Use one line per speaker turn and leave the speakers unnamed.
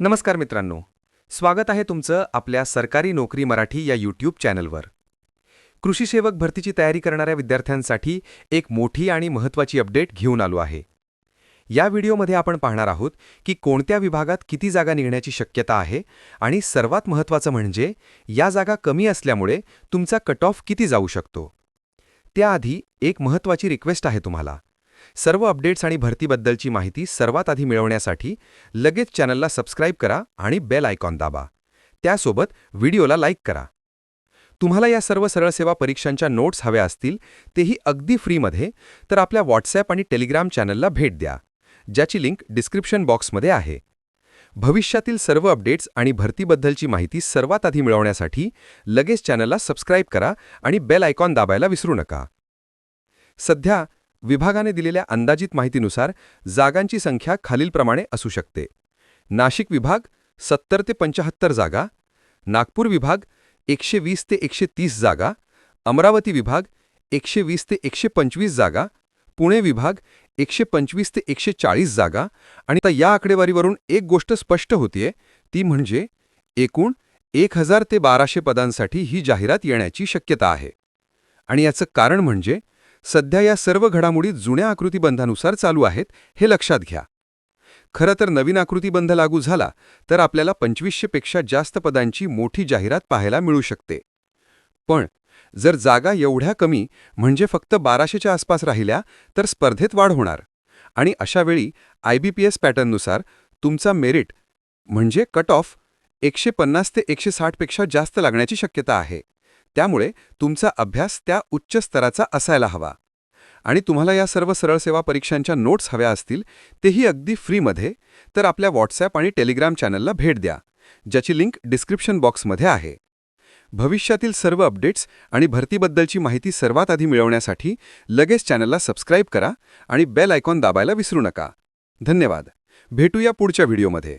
नमस्कार मित्रांनो. स्वागत आहे तुमचं आपल्या सरकारी नोकरी मराठी या यूट्यूब चॅनलवर. कृषी सेवक भरतीची तयारी करणाऱ्या विद्यार्थ्यांसाठी एक मोठी आणि महत्त्वाची अपडेट घेऊन आलो आहे. या व्हिडिओमध्ये आपण पाहणार आहोत की कोणत्या विभागात किती जागा निघण्याची शक्यता आहे आणि सर्वात महत्त्वाचं म्हणजे या जागा कमी असल्यामुळे तुमचा कट ऑफ किती जाऊ शकतो. त्याआधी एक महत्त्वाची रिक्वेस्ट आहे तुम्हाला. सर्व अपडेट्स आणि भरतीबद्दलची माहिती सर्वात आधी मिळवण्यासाठी लगेच चॅनलला सबस्क्राईब करा आणि बेल आयकॉन दाबा. त्यासोबत व्हिडिओला लाईक करा. तुम्हाला या सर्व सरळ सेवा परीक्षांच्या नोट्स हव्या असतील तेही अगदी फ्रीमध्ये तर आपल्या व्हॉट्सॲप आणि टेलिग्राम चॅनलला भेट द्या ज्याची लिंक डिस्क्रिप्शन बॉक्समध्ये आहे. भविष्यातील सर्व अपडेट्स आणि भरतीबद्दलची माहिती सर्वात आधी मिळवण्यासाठी लगेच चॅनलला सबस्क्राईब करा आणि बेल आयकॉन दाबायला विसरू नका. सध्या विभागाने दिलेल्या अंदाजित माहितीनुसार जागांची संख्या खालीलप्रमाणे असू शकते. नाशिक विभाग सत्तर ते पंचाहत्तर जागा नागपूर विभाग एकशे वीस ते एकशे तीस जागा अमरावती विभाग एकशे वीस ते एकशे पंचवीस जागा पुणे विभाग एकशे पंचवीस ते एकशे चाळीस जागा आणि आता या आकडेवारीवरून एक गोष्ट स्पष्ट होतीये ती म्हणजे एकूण एक हजार ते बाराशे पदांसाठी ही जाहिरात येण्याची शक्यता आहे. आणि याचं कारण म्हणजे सध्या या सर्व घडामोडी जुन्या आकृतीबंधानुसार चालू आहेत हे लक्षात घ्या. खरं तर नवीन आकृतीबंध लागू झाला तर आपल्याला पंचवीसशेपेक्षा जास्त पदांची मोठी जाहिरात पाहायला मिळू शकते. पण जर जागा एवढ्या कमी म्हणजे फक्त बाराशेच्या आसपास राहिल्या तर स्पर्धेत वाढ होणार. आणि अशावेळी आय बी पी एस पॅटर्ननुसार तुमचा मेरिट म्हणजे कट ऑफ एकशे पन्नास ते एकशे साठपेक्षा जास्त लागण्याची शक्यता आहे. त्यामुळे तुमचा अभ्यास त्या उच्च स्तराचा असायला हवा. आणि तुम्हाला या सर्व सरळ सेवा परीक्षांच्या नोट्स हव्या असतील तेही अगदी फ्रीमध्ये तर आपल्या व्हॉट्सॲप आणि टेलिग्राम चॅनलला भेट द्या ज्याची लिंक डिस्क्रिप्शन बॉक्समध्ये आहे. भविष्यातील सर्व अपडेट्स आणि भरतीबद्दलची माहिती सर्वात आधी मिळवण्यासाठी लगेच चॅनलला सबस्क्राईब करा आणि बेल आयकॉन दाबायला विसरू नका. धन्यवाद. भेटूया पुढच्या व्हिडिओमध्ये.